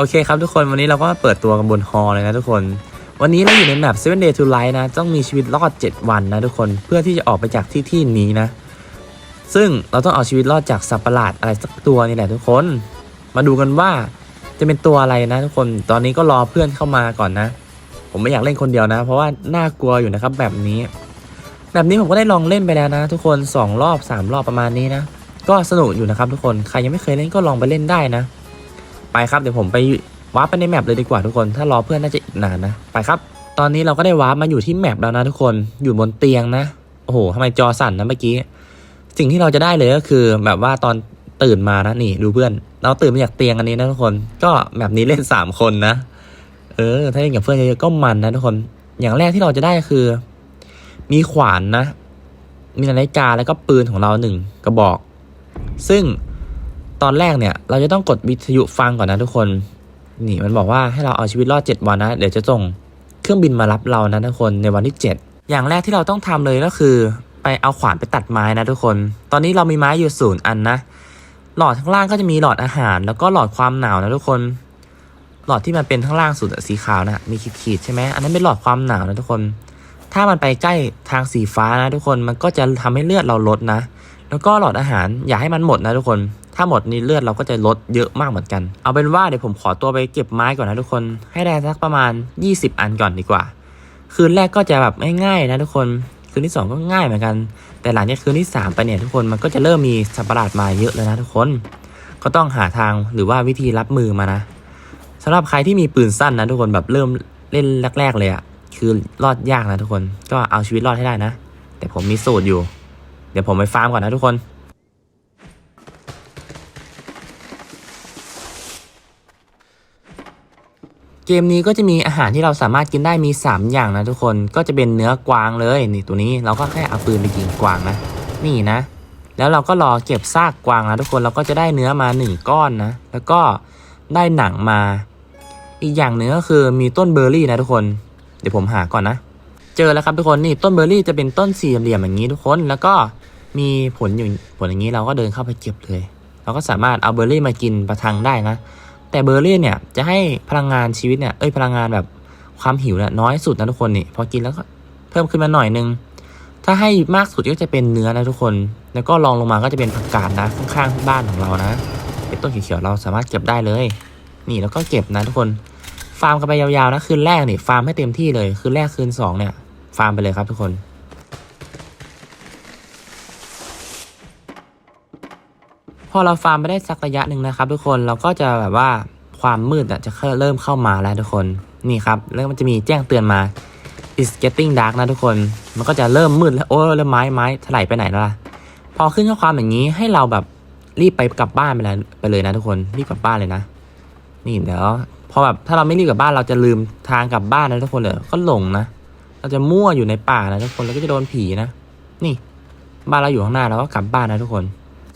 โอเคครับทุกคนวันนี้เราก็มาเปิดตัวกันบนฮอลเลยนะทุกคน วันนี้เราอยู่ในแมป7 Day to Life นะ ต้องมีชีวิตรอด 7 วันนะทุกคนเพื่อที่จะออกไปจากที่ที่นี้นะ ซึ่งเราต้องเอาชีวิตรอดจากสัตว์ประหลาดอะไรสักตัวนี่แหละทุกคน มาดูกันว่าจะเป็นตัวอะไรนะทุกคนตอนนี้ก็รอเพื่อนเข้ามาก่อนนะ ผมไม่อยากเล่นคนเดียวนะ เพราะว่าน่ากลัวอยู่นะครับแบบนี้ แบบนี้ผมก็ได้ลองเล่นไปแล้วนะ ทุกคนสองรอบสามรอบประมาณนี้นะ ก็สนุกอยู่นะครับทุกคนใครยังไม่เคยเล่นก็ลองไปเล่นได้นะ ไปครับเดี๋ยวผมไปวาร์ปไปในแมปเลยดีกว่าทุกคน ถ้ารอเพื่อนน่าจะอีกนานนะ ไปครับ ตอนนี้เราก็ได้วาร์ปมาอยู่ที่แมปแล้วนะทุกคน อยู่บนเตียงนะ โอ้โหทำไมจอสั่นนะเมื่อกี้ สิ่งที่เราจะได้เลยก็คือแบบว่าตอนตื่นมานะนี่ดูเพื่อน เราตื่นมาจากเตียงอันนี้นะทุกคน ก็แบบนี้เล่นสามคนนะ เออ ถ้าเล่นกับเพื่อนเยอะๆก็มันนะทุกคน อย่างแรกที่เราจะได้คือ มีขวานนะ มีนาฬิกาแล้วก็ปืนของเราหนึ่งกระบอก ซึ่ง ตอนแรกเนี่ย เราจะต้องกดวิทยุฟังก่อนนะทุกคน นี่มันบอกว่าให้เราเอาชีวิตรอด 7 วันนะ เดี๋ยวจะส่งเครื่องบินมารับเรานะทุกคนในวันที่ 7 อย่างแรกที่เราต้องทำเลยก็คือ ไปเอาขวานไปตัดไม้นะทุกคน ตอนนี้เรามีไม้อยู่ศูนย์อันนะ หลอดข้างล่างก็จะมีหลอดอาหาร แล้วก็หลอดความหนาวนะทุกคน หลอดที่มันเป็นข้างล่างสุดสีขาวนะมีขีดๆใช่ไหมอันนั้นเป็นหลอดความหนาวนะทุกคน ถ้ามันไปใกล้ทางสีฟ้านะทุกคนมันก็จะทำให้เลือดเราลดนะ แล้วก็หลอดอาหารอย่าให้มันหมดนะทุกคน ถ้าหมดนี่เลือดเราก็จะลดเยอะมากเหมือนกัน เอาเป็นว่าเดี๋ยวผมขอตัวไปเก็บไม้ก่อนนะทุกคน ให้ได้สักประมาณ 20 อันก่อนดีกว่า คืนแรกก็จะแบบง่ายๆนะทุกคน คืนที่ 2 ก็ง่ายเหมือนกัน แต่หลังจากคืนที่ 3 ไปเนี่ยทุกคนมันก็จะเริ่มมีสัตว์ประหลาดมาเยอะเลยนะทุกคน ก็ต้องหาทางหรือว่าวิธีรับมือมานะสำหรับใครที่มีปืนสั้นนะทุกคนแบบเริ่มเล่นแรก ๆ เลยอะคือรอดยากนะทุกคน ก็เอาชีวิตรอดให้ได้นะ แต่ผมมีสูตรอยู่ เดี๋ยวผมไปฟาร์มก่อนนะทุกคน เกมนี้ก็จะมีอาหารที่เราสามารถกินได้มี 3 อย่างนะทุกคนก็จะเป็นเนื้อกวางเลยนี่ตัวนี้เราก็แค่เอาปืนไปยิงกวางนะ นี่นะ แล้วเราก็รอเก็บซากกวางนะทุกคนเราก็จะได้เนื้อมา 1 ก้อนนะ แล้วก็ได้หนังมา อีกอย่างหนึ่งก็คือมีต้นเบอร์รี่นะทุกคน เดี๋ยวผมหาก่อนนะ เจอแล้วครับทุกคนนี่ต้นเบอร์รี่จะเป็นต้นสี่เหลี่ยมอย่างนี้ทุกคนแล้วก็มีผลอยู่ผลอย่างนี้เราก็เดินเข้าไปเก็บเลย เราก็สามารถเอาเบอร์รี่มากินประทังได้นะ แต่เบอร์เรี่เนี่ยจะให้พลังงานชีวิตเนี่ยเอ้ยพลังงานแบบความหิวเนี่ยน้อยสุดนะทุกคนนี่พอกินแล้วก็เพิ่มขึ้นมาหน่อยนึง ถ้าให้มากสุดก็จะเป็นเนื้อนะทุกคน แล้วก็รองลงมาก็จะเป็นผักกาดนะข้างๆบ้านของเรานะเป็นต้นเขียวๆเราสามารถเก็บได้เลย นี่แล้วก็เก็บนะทุกคน ฟาร์มกันไปยาวๆนะคืนแรกนี่ฟาร์มให้เต็มที่เลยคืนแรกคืนสองเนี่ยฟาร์มไปเลยครับทุกคน พอเราฟาร์มไปได้สักระยะหนึ่งนะครับ ทุกคนเราก็จะแบบว่าความมืดอะจะเริ่มเข้ามาแล้วทุกคนนี่ครับแล้วมันจะมีแจ้งเตือนมา is getting dark นะทุกคน มันก็จะเริ่มมืดแล้วโอ้แล้วไม้ไม้ถลายไปไหนแล้วล่ะ พอขึ้นข้อความอย่างนี้ให้เราแบบรีบไปกลับบ้านไปเลยไปเลยนะทุกคนรีบกลับบ้านเลยนะ นี่เดี๋ยวพอแบบถ้าเราไม่รีบกลับบ้านเราจะลืมทางกลับบ้านนะทุกคนเดี๋ยวก็หลงนะเราจะมั่วอยู่ในป่านะทุกคนแล้วก็จะโดนผีนะ นี่ บ้านเราอยู่ข้างหน้าเราก็กลับบ้านนะทุกคน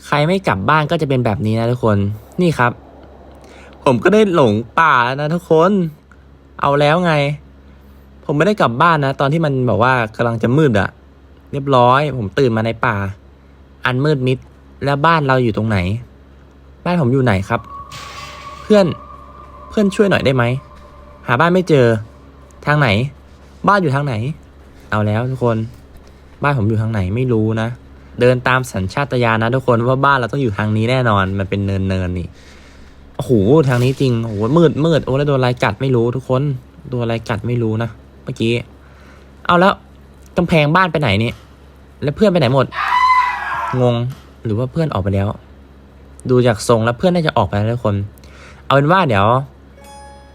ใครไม่กลับบ้านก็จะเป็นแบบนี้นะทุกคน นี่ครับ ผมก็ได้หลงป่าแล้วนะทุกคน เอาแล้วไง ผมไม่ได้กลับบ้านนะ ตอนที่มันบอกว่ากำลังจะมืดอะเรียบร้อย ผมตื่นมาในป่า อันมืดมิด แล้วบ้านเราอยู่ตรงไหน บ้านผมอยู่ไหนครับ เพื่อน เพื่อนช่วยหน่อยได้ไหม หาบ้านไม่เจอ ทางไหน บ้านอยู่ทางไหน เอาแล้วทุกคน บ้านผมอยู่ทางไหนไม่รู้นะ เดินตามสัญชาตญาณนะทุกคนว่าบ้านเราต้องอยู่ทางนี้แน่นอน มันเป็นเนินเนินๆนี่โอ้โหทางนี้จริงโอ้โหมืดมืดโอ้แล้วโดนอะไรกัดไม่รู้ทุกคนโดนอะไรกัดไม่รู้นะเมื่อกี้ เอาแล้วกำแพงบ้านไปไหนนี่แล้วเพื่อนไปไหนหมด งงหรือว่าเพื่อนออกไปแล้ว ดูจากทรงแล้วเพื่อนน่าจะออกไปแล้วทุกคน เอาเป็นว่าเดี๋ยว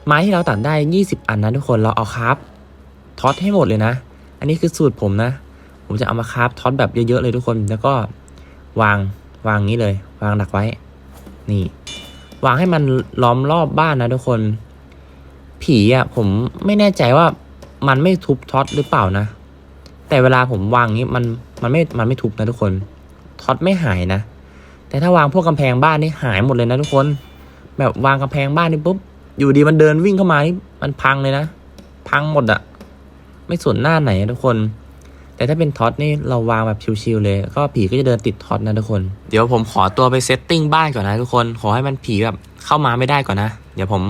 ไม้ที่เราตัดได้ยี่สิบอันนะทุกคนเราเอาคราฟท็อตให้หมดเลยนะ อันนี้คือสูตรผมนะ ผมจะเอามาคราฟท็อตแบบเยอะๆเลยทุกคน แล้วก็วางวางงี้เลย วางดักไว้ นี่ วางให้มันล้อมรอบบ้านนะทุกคน ผีอะผมไม่แน่ใจว่ามันไม่ทุบท็อตหรือเปล่านะ แต่เวลาผมวางงี้มันมันไม่มันไม่ทุบนะทุกคนท็อตไม่หายนะ แต่ถ้าวางพวกกำแพงบ้านนี่หายหมดเลยนะทุกคน แบบวางกำแพงบ้านนี่ปุ๊บอยู่ดีมันเดินวิ่งเข้ามานี่มันพังเลยนะ พังหมดอะไม่สนหน้าไหนทุกคน แต่ถ้าเป็นท็อตนี่เราวางแบบชิวๆเลย ก็ผีก็จะเดินติดท็อตนะทุกคน เดี๋ยวผมขอตัวไปเซตติ้งบ้านก่อนนะทุกคน ขอให้มันผีแบบเข้ามาไม่ได้ก่อนนะ เดี๋ยวผม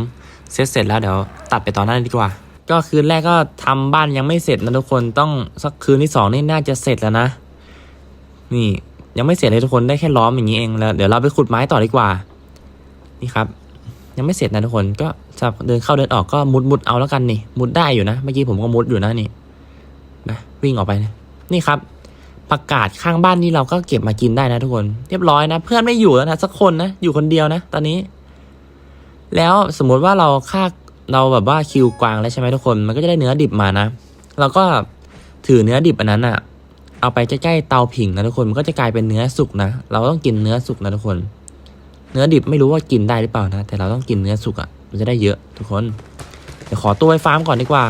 เสร็จเสร็จแล้วเดี๋ยวตัดไปตอนนั้นดีกว่า ก็คืนแรกก็ทำบ้านยังไม่เสร็จนะทุกคน ต้องสักคืนที่สองนี่น่าจะเสร็จแล้วนะ นี่ยังไม่เสร็จเลยทุกคนได้แค่ล้อมอย่างนี้เองแล้ว เดี๋ยวเราไปขุดไม้ต่อดีกว่า นี่ครับ ยังไม่เสร็จนะทุกคน ก็จะเดินเข้าเดินออกก็มุดมุดเอาแล้วกันนี่ มุดได้อยู่นะ เมื่อกี้ผมก็มุดอยู่นะนี่นะวิ่งออกไปนะ นี่ครับผักกาดข้างบ้านนี่เราก็เก็บมากินได้นะทุกคน เรียบร้อยนะ เพื่อนไม่อยู่แล้วนะสักคนนะอยู่คนเดียวนะ ตอนนี้ แล้วสมมุติว่าเราฆ่าเราแบบว่าคิวกวางแล้วใช่ไหมทุกคน มันก็จะได้เนื้อดิบมานะเราก็ถือเนื้อดิบอันนั้นอะเอาไปใกล้ๆเตาผิงนะทุกคนมันก็จะกลายเป็นเนื้อสุกนะเราต้องกินเนื้อสุกนะทุกคน เนื้อดิบไม่รู้ว่ากินได้หรือเปล่านะ แต่เราต้องกินเนื้อสุกอะ่ะมันจะได้เยอะทุกคนเดี๋ยวขอตัวไปฟาร์มก่อนดีกว่า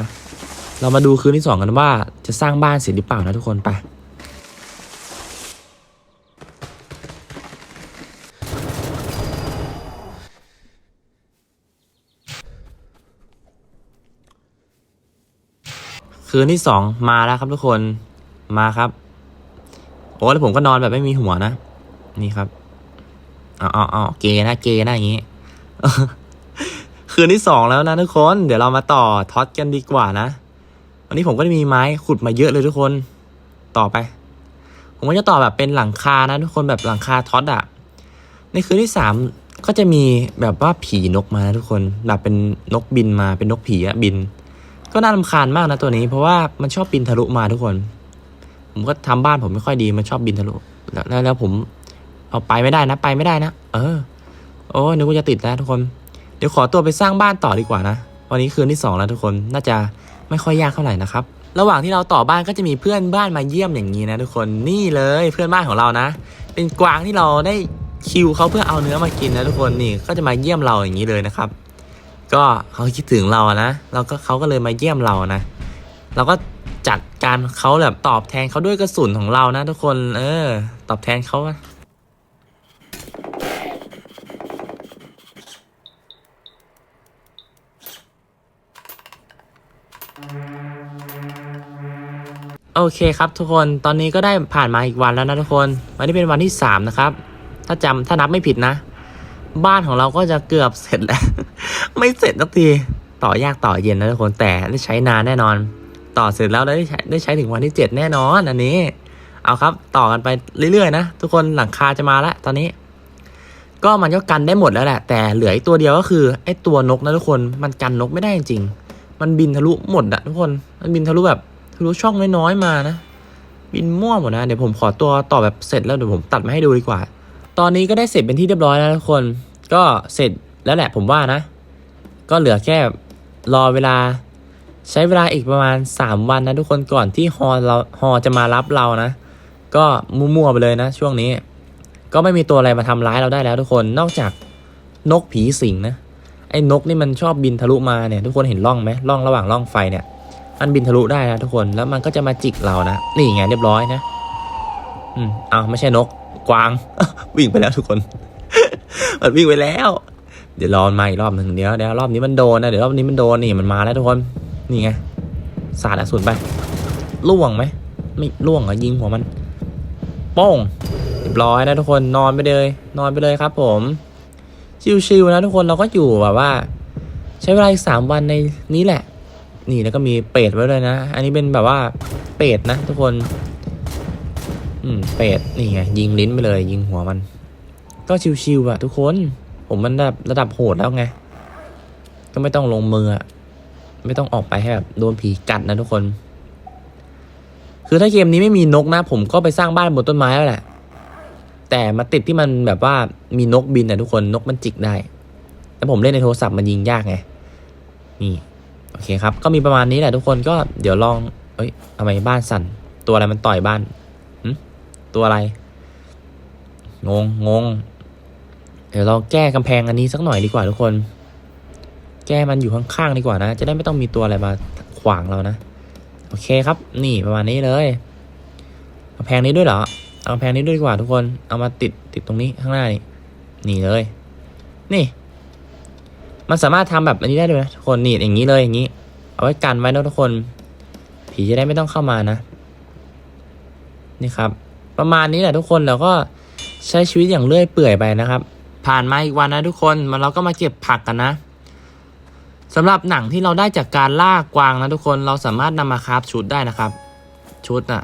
เรามาดูคืนที่สองกันว่า จะสร้างบ้านเสร็จหรือเปล่านะทุกคนไปคืนที่สองมาแล้วครับทุกคนมาครับ โอ้แล้วผมก็นอนแบบไม่มีหัวนะ นี่ครับอ๋ออ๋อเกย์นะเกย์นะอย่างงี้ คืนที่สองแล้วนะทุกคน เดี๋ยวเรามาต่อท็อตกันดีกว่านะ วันนี้ผมก็ได้มีไม้ขุดมาเยอะเลยทุกคน ต่อไป ผมก็จะต่อแบบเป็นหลังคานะทุกคนแบบหลังคาท็อตอะในคืนที่สามก็จะมีแบบว่าผีนกมานะทุกคนแบบเป็นนกบินมาเป็นนกผีอะบิน ก็น่ารำคาญมากนะตัวนี้ เพราะว่ามันชอบบินทะลุมาทุกคน ผมก็ทำบ้านผมไม่ค่อยดีมันชอบบินทะลุแล้วแล้วแล้วผมเอาไปไม่ได้นะไปไม่ได้นะเออ โอ้นึกว่าจะติดแล้วทุกคน เดี๋ยวขอตัวไปสร้างบ้านต่อดีกว่านะวันนี้คืนที่สองแล้วทุกคนน่าจะ ไม่ค่อยยากเท่าไหร่นะครับ ระหว่างที่เราต่อบ้านก็จะมีเพื่อนบ้านมาเยี่ยมอย่างนี้นะทุกคนนี่เลยเพื่อนบ้านของเรานะ เป็นกวางที่เราได้คิวเขาเพื่อเอาเนื้อมากินนะทุกคนนี่ก็จะมาเยี่ยมเราอย่างนี้เลยนะครับ ก็เขาคิดถึงเรานะเราก็เขาก็เลยมาเยี่ยมเรานะ เราก็จัดการเขาแบบตอบแทนเขาด้วยกระสุนของเรานะ ทุกคน เออ ตอบแทนเขา โอเคครับทุกคนตอนนี้ก็ได้ผ่านมาอีกวันแล้วนะทุกคน วันนี้เป็นวันที่สามนะครับ ถ้าจำถ้านับไม่ผิดนะ บ้านของเราก็จะเกือบเสร็จแล้ว ไม่เสร็จสักทีต่อยากต่อเย็นนะทุกคนแต่ได้ใช้นานแน่นอน ต่อเสร็จแล้วได้ใช้ได้ใช้ถึงวันที่เจ็ดแน่นอนอันนี้ เอาครับ ต่อกันไปเรื่อยๆนะทุกคนหลังคาจะมาแล้วตอนนี้ ก็มันก็กันได้หมดแล้วแหละ แต่เหลืออีกตัวเดียวก็คือไอ้ตัวนกนะทุกคนมันกันนกไม่ได้จริงๆมันบินทะลุหมดอะทุกคนมันบินทะลุแบบ ทะลุช่องน้อยๆมานะ บินมั่วหมดนะ เดี๋ยวผมขอตัวต่อแบบเสร็จแล้วเดี๋ยวผมตัดมาให้ดูดีกว่า ตอนนี้ก็ได้เสร็จเป็นที่เรียบร้อยแล้วทุกคน ก็เสร็จแล้วแหละผมว่านะ ก็เหลือแค่รอเวลาใช้เวลาอีกประมาณ 3 วันนะทุกคนก่อนที่ฮอเราฮอจะมารับเรานะ ก็มั่วๆไปเลยนะ ช่วงนี้ ก็ไม่มีตัวอะไรมาทำร้ายเราได้แล้วทุกคนนอกจากนกผีสิงนะไอ้นกนี่มันชอบบินทะลุมาเนี่ยทุกคนเห็นร่องไหมร่องระหว่างร่องไฟเนี่ย มันบินทะลุได้นะทุกคนแล้วมันก็จะมาจิกเรานะนี่ไงเรียบร้อยนะอืมเอาไม่ใช่นก กวาง วิ่งไปแล้วทุกคน มันวิ่งไปแล้ว เดี๋ยวรอมาอีกรอบหนึ่งเดี๋ยวเดี๋ยวรอบนี้มันโดนนะเดี๋ยวรอบนี้มันโดนนี่มันมาแล้วทุกคน นี่ไงสาดอสูรไปล่วงไหมไม่ล่วงเหรอยิงหัวมันโป้งเรียบร้อยนะทุกคนนอนไปเลย นอนไปเลยครับ ผม ชิวๆนะทุกคนเราก็อยู่แบบว่า ใช้เวลาอีกสามวันในนี้แหละ นี่แล้วก็มีเป็ดไว้เลยนะ อันนี้เป็นแบบว่าเป็ดนะ ทุกคน อืมเป็ดนี่ไงยิงลิ้นไปเลย ยิงหัวมัน ก็ชิวๆอะทุกคน ผมมันระดับระดับโหดแล้วไง ก็ไม่ต้องลงมืออะไม่ต้องออกไปให้แบบโดนผีกัดนะทุกคน คือถ้าเกมนี้ไม่มีนกนะ ผมก็ไปสร้างบ้านบนต้นไม้แล้วแหละแต่มาติดที่มันแบบว่ามีนกบินนะทุกคนนกมันจิกได้ แต่ผมเล่นในโทรศัพท์มันยิงยากไง นี่ โอเคครับ ก็มีประมาณนี้แหละทุกคนก็เดี๋ยวลอง เอ้ยทำไมบ้านสั่น ตัวอะไรมันต่อยบ้านตัวอะไร งงงง เดี๋ยวเราแก้กำแพงอันนี้สักหน่อยดีกว่าทุกคน แก้มันอยู่ข้างๆดีกว่านะ จะได้ไม่ต้องมีตัวอะไรมาขวางเรานะ โอเคครับ นี่ประมาณนี้เลยกำแพงนี้ด้วยเหรอ เอากำแพงนี้ด้วยดีกว่าทุกคน เอามาติดติดตรงนี้ข้างหน้านี่ นี่เลย นี่ มันสามารถทำแบบอันนี้ได้ด้วยนะทุกคนนี่อย่างนี้เลยอย่างนี้ เอาไว้กันไว้นะทุกคน ผีจะได้ไม่ต้องเข้ามานะ นี่ครับ ประมาณนี้แหละทุกคนเราก็ใช้ชีวิตอย่างเลื่อยเปื่อยไปนะครับ ผ่านมาอีกวันนะทุกคนมันเราก็มาเก็บผักกันนะสำหรับหนังที่เราได้จากการล่ากวางนะทุกคนเราสามารถนำมาคราฟชุดได้นะครับ ชุดน่ะ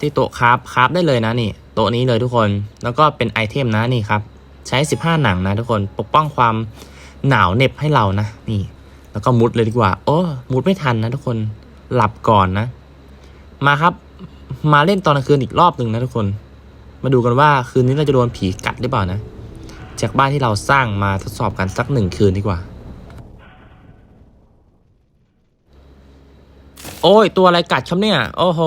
ที่โต๊ะคราฟคราฟได้เลยนะนี่โต๊ะนี้เลยทุกคน แล้วก็เป็นไอเทมนะนี่ครับ ใช้ 15 หนังนะทุกคนปกป้องความ หนาวเหน็บให้เรานะ นี่ แล้วก็มุดเลยดีกว่า โอ้ มุดไม่ทันนะทุกคน หลับก่อนนะ มาครับ มาเล่นตอนกลางคืนอีกรอบหนึ่งนะทุกคน มาดูกันว่าคืนนี้เราจะโดนผีกัดหรือเปล่านะ จากบ้านที่เราสร้างมาทดสอบกันสักหนึ่งคืนดีกว่า โอ้ย ตัวอะไรกัดครับเนี่ย โอ้โห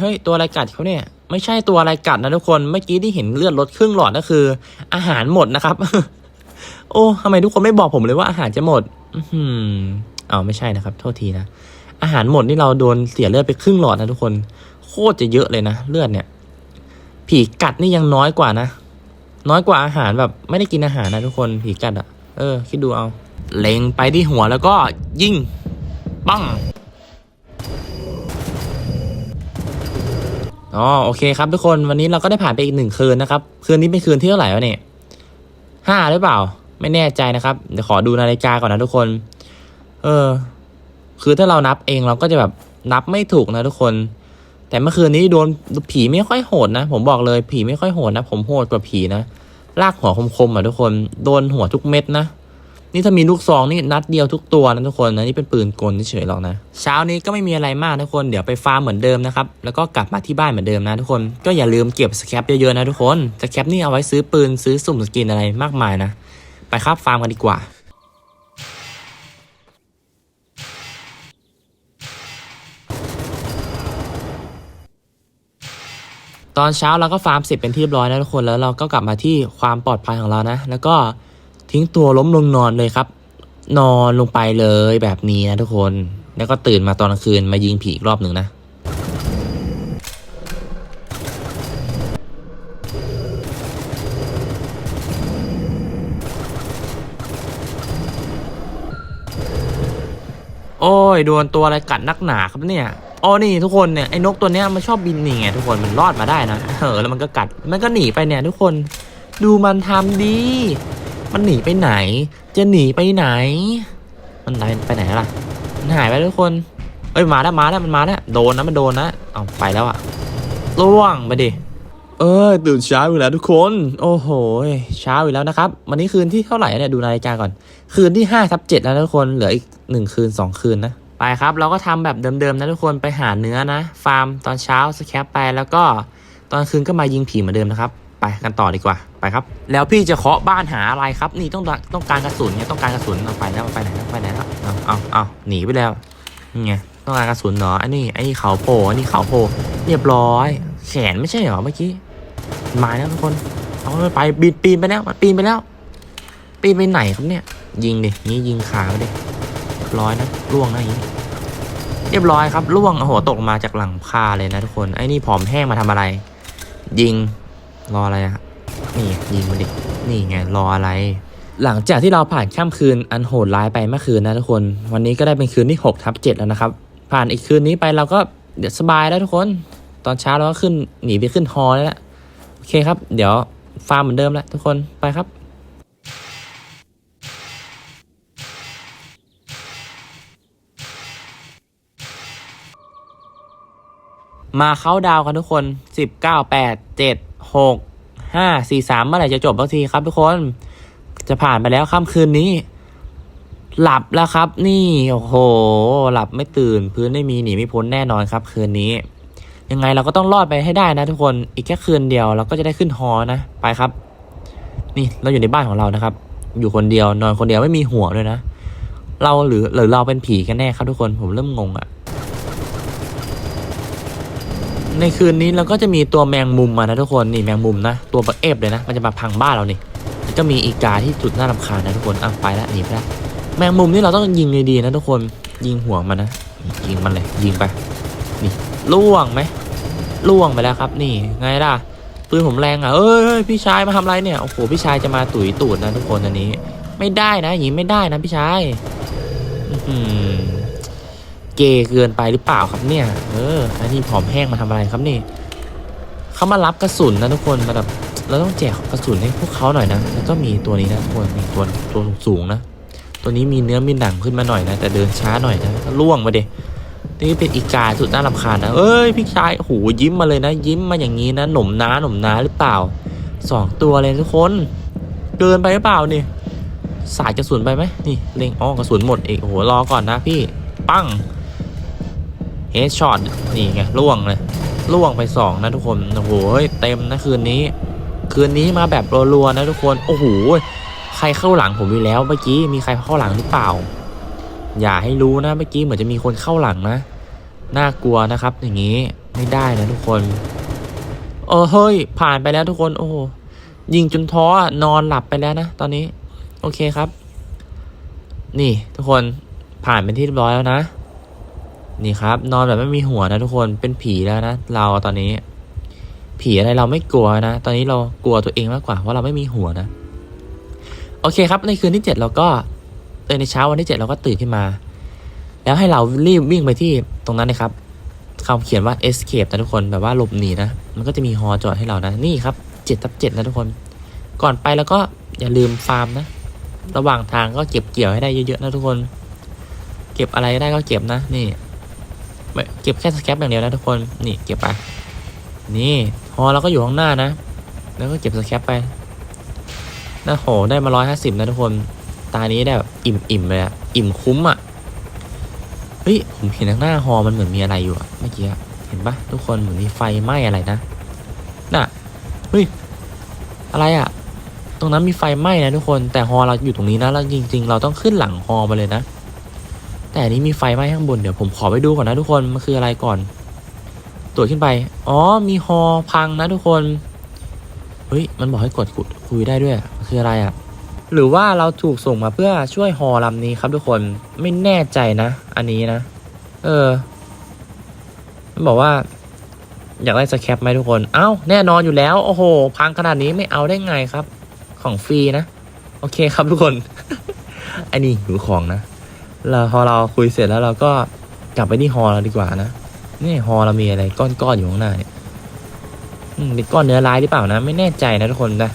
เฮ้ย ตัวอะไรกัดเขาเนี่ยไม่ใช่ตัวอะไรกัดนะทุกคน เมื่อกี้ที่เห็นเลือดลดครึ่งหลอดก็คือ อาหารหมดนะครับ โอ้ทำไมทุกคนไม่บอกผมเลยว่าอาหารจะหมด อือหือเอาไม่ใช่นะครับ โทษทีนะ อาหารหมดนี่เราโดนเสียเลือดไปครึ่งหลอดนะทุกคน โคตรจะเยอะเลยนะเลือดเนี่ย ผีกัดนี่ยังน้อยกว่านะ น้อยกว่าอาหารแบบไม่ได้กินอาหารนะทุกคน ผีกัดอะ่ะ เออ คิดดูเอา เล็งไปที่หัวแล้วก็ยิงปังอ๋อโอเคครับทุกคนวันนี้เราก็ได้ผ่านไปอีกหนึ่งคืนนะครับ คืนนี้เป็นคืนที่เท่าไหร่วะเนี่ย ห้าหรือเปล่า ไม่แน่ใจนะครับเดี๋ยวขอดูนาฬิกาก่อนนะทุกคน เออ คือถ้าเรานับเองเราก็จะแบบนับไม่ถูกนะทุกคน แต่เมื่อคืนนี้โดนผีไม่ค่อยโหดนะ ผมบอกเลยผีไม่ค่อยโหดนะ ผมโหดกว่าผีนะลากหัวคมๆอะทุกคน โดนหัวทุกเม็ดนะ นี่ถ้ามีลูกซองนี่นัดเดียวทุกตัวนะทุกคนนะนี่เป็นปืนกลเฉยๆหรอกนะเช้านี้ก็ไม่มีอะไรมากทุกคนเดี๋ยวไปฟาร์มเหมือนเดิมนะครับแล้วก็กลับมาที่บ้านเหมือนเดิมนะทุกคนก็อย่าลืมเก็บสแครปเยอะๆนะทุกคนสแครปนี่เอาไว้ซื้อปืนซื้อสุ่มสกินอะไรมากมายนะไปครับฟาร์มกันดีกว่าตอนเช้าเราก็ฟาร์มเสร็จเป็นที่เรียบร้อยนะทุกคนแล้วเราก็กลับมาที่ความปลอดภัยของเรานะ แล้วก็ ทิ้งตัวล้มลงนอนเลยครับ นอนลงไปเลยแบบนี้นะทุกคน แล้วก็ตื่นมาตอนกลางคืนมายิงผีอีกรอบหนึ่งนะโอ้ยโดนตัวอะไรกัดนักหนาครับเนี่ยอ๋อนี่ทุกคนเนี่ยไอ้นกตัวเนี้ยมันชอบบินหนีไงทุกคนมันรอดมาได้นะเออแล้วมันก็กัดมันก็หนีไปเนี่ยทุกคน ดูมันทำดี มันหนีไปไหน จะหนีไปไหน มันไปไปไหนล่ะ มันหายไปทุกคน เอ้ยมาแล้วมาแล้วมันมาแล้วโดนนะมันโดนนะเอาไปแล้วอะล่วงไปดิ เออตื่นเช้าอยู่แล้วทุกคน โอ้โหเช้าอยู่แล้วนะครับ วันนี้คืนที่เท่าไหร่เนี่ยดูนาฬิกาก่อน คืนที่ห้าทับเจ็ดแล้วทุกคนเหลืออีกหนึ่งคืนสองคืนนะไปครับ เราก็ทำแบบเดิมๆนะทุกคนไปหาเนื้อนะ ฟาร์มตอนเช้าสแคปไปแล้วก็ตอนคืนก็มายิงผีเหมือนเดิมนะครับ ไปกันต่อดีกว่าไปครับ แล้วพี่จะเคาะบ้านหาอะไรครับ นี่ต้องต้องการกระสุนไงต้องการกระสุนเอาไปแล้วไปไหนไปไหนแล้วเอาเอาเอาหนีไปแล้วนี่ไงต้องการกระสุนเหรออันนี้ไอ้เขาโผล่อันนี้เขาโผล่เรียบร้อยแขนไม่ใช่เหรอเมื่อกี้มาแล้วทุกคนเอาไปปีนปีนไปแล้วมันปีนไปแล้ว ปีนไปไหนครับเนี่ย ยิงดินี่ยิงขาไปดิเรียบร้อยนะล่วงนะอย่างนี้เรียบร้อยครับล่วงโอ้โหตกมาจากหลังคาเลยนะทุกคนไอ้นี่ผอมแห้งมาทำอะไร ยิง รออะไรอะนี่ยิงมาดินี่ไงรออะไร หลังจากที่เราผ่านค่ำคืนอันโหดร้ายไปเมื่อคืนนะทุกคน วันนี้ก็ได้เป็นคืนที่6ทับ7แล้วนะครับ ผ่านอีกคืนนี้ไปเราก็เดี๋ยวสบายแล้วทุกคน ตอนเช้าเราก็ขึ้นหนีไปขึ้นฮอแล้วแหละโอเคครับ เดี๋ยวฟาร์มเหมือนเดิมแล้วทุกคนไปครับ มาเข้าดาวกันทุกคนสิบเก้าแปดเจ็ดหกห้าสี่สามเมื่อไหร่จะจบสักทีครับทุกคน จะผ่านไปแล้วค่ำคืนนี้ หลับแล้วครับ นี่โอ้โห หลับไม่ตื่น พื้นไม่มีหนีไม่พ้นแน่นอนครับ คืนนี้ ยังไงเราก็ต้องรอดไปให้ได้นะทุกคนอีกแค่คืนเดียวเราก็จะได้ขึ้นฮอนะไปครับ นี่เราอยู่ในบ้านของเรานะครับ อยู่คนเดียวนอนคนเดียวไม่มีหัวด้วยนะ เราหรือหรือเราเป็นผีกันแน่ครับทุกคนผมเริ่มงงอะ ในคืนนี้เราก็จะมีตัวแมงมุมมานะทุกคนนี่แมงมุมนะ ตัวบักเอฟเลยนะ มันจะมาพังบ้านเรานี่ก็มีอีกาที่จุดน่ารำคาญนะทุกคนอะไปแล้วหนีไปแล้วแมงมุมนี่เราต้องยิงดีๆนะทุกคนยิงหัวมันนะยิงมันเลยยิงไปนี่ล่วงไหมล่วงไปแล้วครับ นี่ไงล่ะปืนผมแรงอะเอ้ยเอ้ยพี่ชายมาทำไรเนี่ยโอ้โหพี่ชายจะมาตุ๋ยตูดนะทุกคนอันนี้ ไม่ได้นะอย่างนี้ไม่ได้นะพี่ชายอื้อหือ เกย์เกินไปหรือเปล่าครับเนี่ย เออไอันนี้ผอมแห้งมาทำอะไรครับนี่เขามารับกระสุนนะทุกคนมาแบบเราต้องแจกกระสุนให้พวกเขาหน่อยนะแล้วก็มีตัวนี้นะทุกคนมีตัวตัวสูงนะ ตัวนี้มีเนื้อมีหนังขึ้นมาหน่อยนะ แต่เดินช้าหน่อยนะล่วงมาเด็นี่เป็นอีกาสุดน่ารำคาญนะ เอ้ยพี่ชายโอ้โหยิ้มมาเลยนะ ยิ้มมาอย่างนี้นะหน่มน้าหน่มน้าหรือเปล่าสองตัวเลยทุกคน เกินไปหรือเปล่านี่สายกระสุนไปไหมนี่เล็งอ๋อกระสุนหมดเอกโอ้โหรอก่อนนะพี่ ปั้ง เฮดช็อตนี่ไงล่วงเลยล่วงไปสองนะทุกคน โอ้โหเต็มนะคืนนี้ คืนนี้มาแบบรัวๆนะทุกคน โอ้โห ใครเข้าหลังผมอยู่แล้วเมื่อกี้ มีใครเข้าหลังหรือเปล่า อย่าให้รู้นะเมื่อกี้เหมือนจะมีคนเข้าหลังนะ น่ากลัวนะครับ อย่างนี้ไม่ได้นะทุกคน เออเฮ้ย ผ่านไปแล้วทุกคน โอ้ยิงจนท้อนอนหลับไปแล้วนะตอนนี้ โอเคครับ นี่ทุกคนผ่านเป็นที่เรียบร้อยแล้วนะ นี่ครับ นอนแบบไม่มีหัวนะทุกคนเป็นผีแล้วนะเราตอนนี้ ผีอะไรเราไม่กลัวนะตอนนี้เรากลัวตัวเองมากกว่าเพราะเราไม่มีหัวนะ โอเคครับในคืนที่เจ็ดเราก็เออในเช้าวันที่เจ็ดเราก็ตื่นขึ้นมา แล้วให้เรารีบวิ่งไปที่ตรงนั้นนะครับคำเขียนว่า escape นะทุกคนแบบว่าหลบหนีนะมันก็จะมีฮอจอดให้เรานะนี่ครับเจ็ดทับเจ็ดนะทุกคน ก่อนไปแล้วก็อย่าลืมฟาร์มนะ ระหว่างทางก็เก็บเกี่ยวให้ได้เยอะๆนะทุกคน เก็บอะไรได้ก็เก็บนะนี่ เก็บแค่สแคปอย่างเดียวนะทุกคนนี่เก็บไปนี่ฮอเราก็อยู่ข้างหน้านะ แล้วก็เก็บสแคปไปนะโหได้มาร้อยห้าสิบนะทุกคนตานี้ได้แบบอิ่มๆเลยอะอิ่มคุ้มอะเฮ้ยผมเห็นข้างหน้าฮอมันเหมือนมีอะไรอยู่อะเมื่อกี้เห็นปะทุกคนเหมือนมีไฟไหม้อะไรนะน่ะเฮ้ยอะไรอะตรงนั้นมีไฟไหม้นะทุกคนแต่ฮอเราอยู่ตรงนี้นะแล้วจริง ๆ เราต้องขึ้นหลังฮอมาเลยนะ แต่อันนี้มีไฟไหม้ข้างบนเดี๋ยวผมขอไปดูก่อนนะทุกคนมันคืออะไรก่อนตรวจขึ้นไป อ๋อ มีฮอพังนะทุกคน เฮ้ย มันบอกให้กดคุคุยได้ด้วย คืออะไรอะ่ะ หรือว่าเราถูกส่งมาเพื่อช่วยฮอลำนี้ครับทุกคน ไม่แน่ใจนะ อันนี้นะ เออ มันบอกว่า อยากได้สแคปไหมทุกคน เอ้า แน่นอนอยู่แล้ว โอ้โห พังขนาดนี้ไม่เอาได้ไงครับ ของฟรีนะ โอเคครับทุกคน อันนี้หิวของนะ แล้วพอเราคุยเสร็จแล้วเราก็กลับไปที่ฮอเราดีกว่านะนี่ฮอเรามีอะไรก้อนๆอยู่ข้างหน้าเนี่ยอืมเป็นก้อนเนื้อลายหรือเปล่านะ ไม่แน่ใจนะทุกคนนะ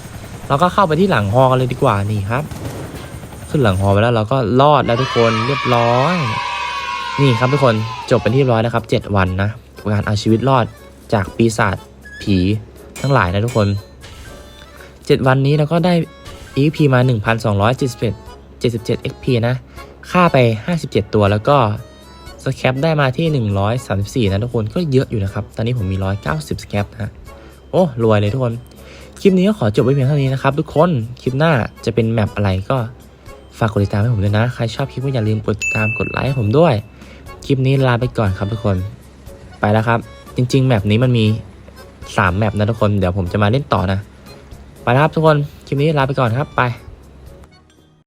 เราก็เข้าไปที่หลังฮอกันเลยดีกว่านี่ครับ ขึ้นหลังฮอไปแล้วเราก็รอดแล้วทุกคนเรียบร้อย นี่ครับทุกคนจบเป็นที่เรียบร้อยนะครับเจ็ดวันนะการเอาชีวิตรอดจากปีศาจผีทั้งหลายนะทุกคนเจ็ดวันนี้เราก็ได้ EP มา 1,277 77 XP นะ ค่าไป 57 ตัวแล้วก็สแคปได้มาที่ 134 นะทุกคนก็เยอะอยู่นะครับ ตอนนี้ผมมี 190 สแคปนะโอ้รวยเลยทุกคน คลิปนี้ก็ขอจบไว้เพียงเท่านี้นะครับทุกคนคลิปหน้าจะเป็นแมปอะไรก็ฝากกดติดตามให้ผมด้วยนะ ใครชอบคลิปก็อย่าลืมกดติดตามกดไลค์ให้ผมด้วย คลิปนี้ลาไปก่อนครับทุกคน ไปแล้วครับ จริงๆ แมปนี้มันมี 3 แมปนะทุกคน เดี๋ยวผมจะมาเล่นต่อนะ ไปแล้วครับทุกคน คลิปนี้ลาไปก่อนครับ ไป